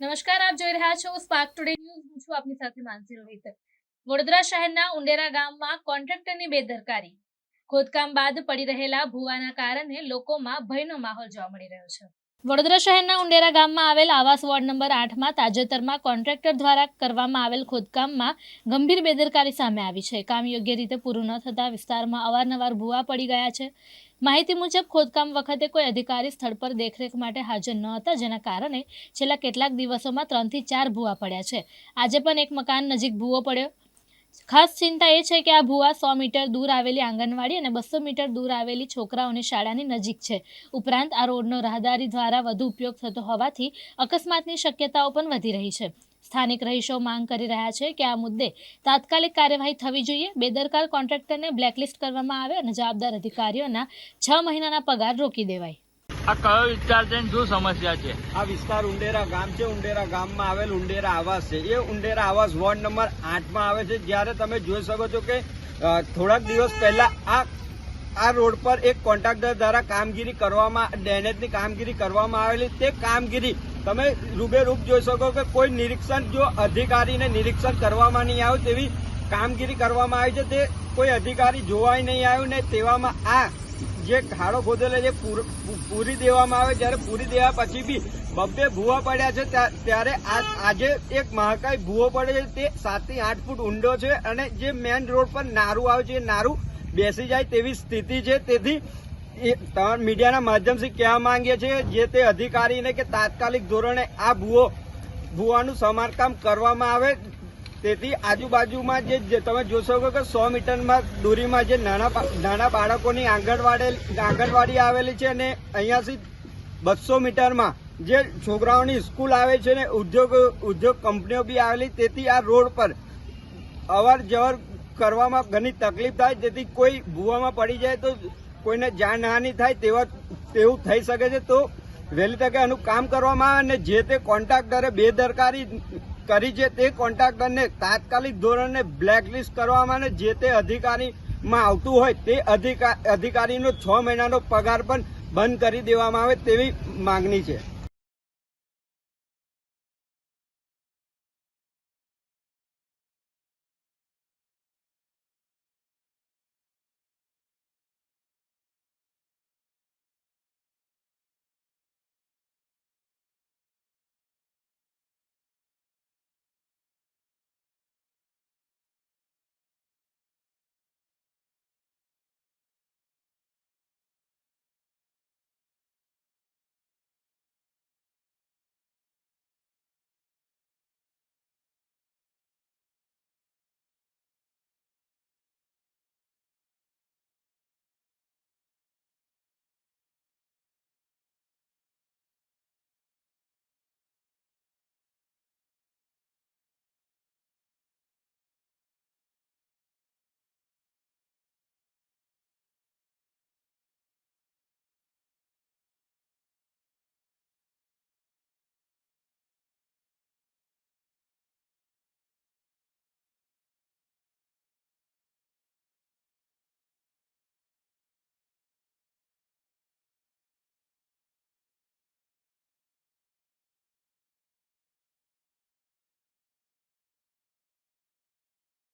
નમસ્કાર, આપ જોઈ રહ્યા છો સ્પાર્ક ટુડે ન્યૂઝ હું છું આપની સાથે માનસી રોહિત. વડોદરા શહેરના ઉંડેરા ગામમાં કોન્ટ્રાક્ટરની બેદરકારી. ખોદકામ બાદ પડી રહેલા ભૂવાના કારણે લોકોમાં ભયનો માહોલ જોવા મળી રહ્યો છે. વડોદરા શહેરના ઉંડેરા ગામમાં આવેલ આવાસ વોર્ડ નંબર આઠમાં તાજેતરમાં કોન્ટ્રાક્ટર દ્વારા કરવામાં આવેલ ખોદકામમાં ગંભીર બેદરકારી સામે આવી છે. કામ યોગ્ય રીતે પૂરું ન થતાં વિસ્તારમાં અવારનવાર ભૂવા પડી ગયા છે. માહિતી મુજબ, ખોદકામ વખતે કોઈ અધિકારી સ્થળ પર દેખરેખ માટે હાજર ન હતા, જેના કારણે છેલ્લા કેટલાક દિવસોમાં ત્રણથી ચાર ભૂવા પડ્યા છે. આજે પણ એક મકાન નજીક ભૂવો પડ્યો. ખાસ ચિંતા એ છે કે આ ભુવા સો મીટર દૂર આવેલી આંગણવાડી અને બસો મીટર દૂર આવેલી છોકરાઓની શાળાની નજીક છે. ઉપરાંત આ રોડનો રાહદારી દ્વારા વધુ ઉપયોગ થતો હોવાથી અકસ્માતની શક્યતાઓ પણ વધી રહી છે. સ્થાનિક રહીશો માંગ કરી રહ્યા છે કે આ મુદ્દે તાત્કાલિક કાર્યવાહી થવી જોઈએ. બેદરકાર કોન્ટ્રાક્ટરને બ્લેકલિસ્ટ કરવામાં આવે અને જવાબદાર અધિકારીઓના છ મહિનાના પગાર રોકી દેવાય. આ કયો વિસ્તાર છે શું સમસ્યા છે? આ વિસ્તાર ઉંડેરા ગામ છે. ઉંડેરા ગામમાં આવેલ ઉંડેરા આવાસ છે. એ ઉંડેરા આવાસ વોર્ડ નંબર આઠમાં આવે છે. જ્યારે તમે જોઈ શકો છો કે થોડાક દિવસ પહેલા આ આ રોડ પર એક કોન્ટ્રાક્ટર દ્વારા કામગીરી કરવામાં ડેનેજની કામગીરી કરવામાં આવેલી. તે કામગીરી તમે રૂબેરૂપ જોઈ શકો કે કોઈ નિરીક્ષણ, જો અધિકારીને નિરીક્ષણ કરવામાં નહીં આવ્યું તેવી કામગીરી કરવામાં આવી છે. તે કોઈ અધિકારી જોવાય નહીં આવ્યું ને તેવામાં આ જે ખાડો ખોદેલો છે પૂર- દેવામાં આવે, જ્યારે પૂરી દેવા પછી બી બબ્બે ભૂવા પડ્યા છે, ત્યાં- ત્યારે આજે એક મહાકાય ભૂવો પડે છે, તે સાતથી આઠ ફૂટ ઊંડો છે અને જે મેન રોડ પર નારું આવે છે, એ નારું બેસી જાય તેવી સ્થિતિ છે. તેથી એ તમારા મીડિયાના માધ્યમથી કહેવા માંગીએ છીએ જે તે અધિકારીને કે તાત્કાલિક ધોરણે આ ભૂવો ભૂવાનું સમારકામ કરવામાં આવે. તેથી આજુબાજુમાં જે તમે જોશો કે સો મીટરમાં દૂરીમાં જે નાના નાના બાળકોની આંગણવાડી આંગણવાડી આવેલી છે અને અહીંયાથી બસો મીટરમાં જે છોકરાઓની સ્કૂલ આવે છે ને ઉદ્યોગ ઉદ્યોગ કંપનીઓ બી આવેલી, તેથી આ રોડ પર અવર જવર કરવામાં ઘણી તકલીફ થાય. તેથી કોઈ ભૂવામાં પડી જાય તો કોઈને જાનહાનિ થાય તેવા તેવું થઈ શકે છે. તો વહેલી તકે આનું કામ કરવામાં આવે અને જે તે કોન્ટ્રાક્ટરે બેદરકારી કરી છે તે કોન્ટ્રાક્ટરને તાત્કાલિક ધોરણે બ્લેકલિસ્ટ કરવામાં અને જે તે અધિકારીમાં આવતું હોય તે અધિકા, અધિકારીનો છ મહિનાનો પગાર પણ બંધ કરી દેવામાં આવે તેવી માંગણી છે.